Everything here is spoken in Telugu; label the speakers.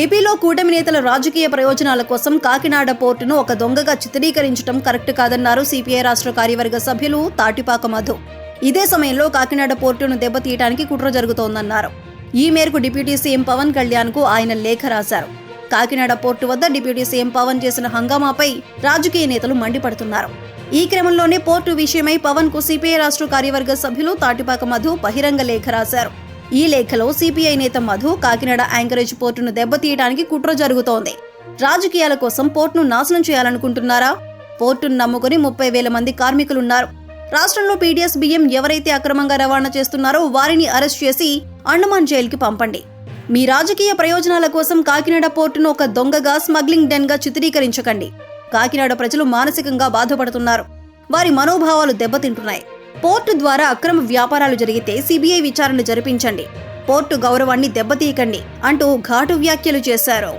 Speaker 1: ఏపీలో కూటమి నేతల రాజకీయ ప్రయోజనాల కోసం కాకినాడ పోర్టును ఒక దొంగగా చిత్రీకరించడం కరెక్ట్ కాదన్నారు సిపిఐ రాష్ట్ర కార్యవర్గ సభ్యులు తాటిపాక మధు. ఇదే సమయంలో కాకినాడ పోర్టును దెబ్బతీయడానికి కుట్ర జరుగుతోందన్నారు. ఈ మేరకు డిప్యూటీ సీఎం పవన్ కళ్యాణ్కు ఆయన లేఖ రాశారు. కాకినాడ పోర్టు వద్ద డిప్యూటీ సీఎం పవన్ చేసిన హంగామాపై రాజకీయ నేతలు మండిపడుతున్నారు. ఈ క్రమంలోనే పోర్టు విషయమై పవన్కు సిపిఐ రాష్ట్ర కార్యవర్గ సభ్యులు తాటిపాక మధు బహిరంగ లేఖ రాశారు. ఈ లేఖలో సిపిఐ నేత మధు కాకినాడ యాంకరేజ్ పోర్టును దెబ్బతీయడానికి కుట్ర జరుగుతోంది. రాజకీయాల కోసం పోర్టును నాశనం చేయాలనుకుంటున్నారా? పోర్టును నమ్ముకుని ముప్పై వేల మంది కార్మికులున్నారు. రాష్ట్రంలో పీడీఎస్ బియ్యం ఎవరైతే అక్రమంగా రవాణా చేస్తున్నారో వారిని అరెస్ట్ చేసి అండమాన్ జైలుకి పంపండి. మీ రాజకీయ ప్రయోజనాల కోసం కాకినాడ పోర్టును ఒక దొంగగా స్మగ్లింగ్ డెన్గా చిత్రీకరించకండి. కాకినాడ ప్రజలు మానసికంగా బాధపడుతున్నారు. వారి మనోభావాలు దెబ్బతింటున్నాయి. పోర్టు ద్వారా అక్రమ వ్యాపారాలు జరిగితే సిబిఐ విచారణ జరిపించండి. పోర్టు గౌరవాన్ని దెబ్బతీయకండి అంటూ ఘాటు వ్యాఖ్యలు చేశారు.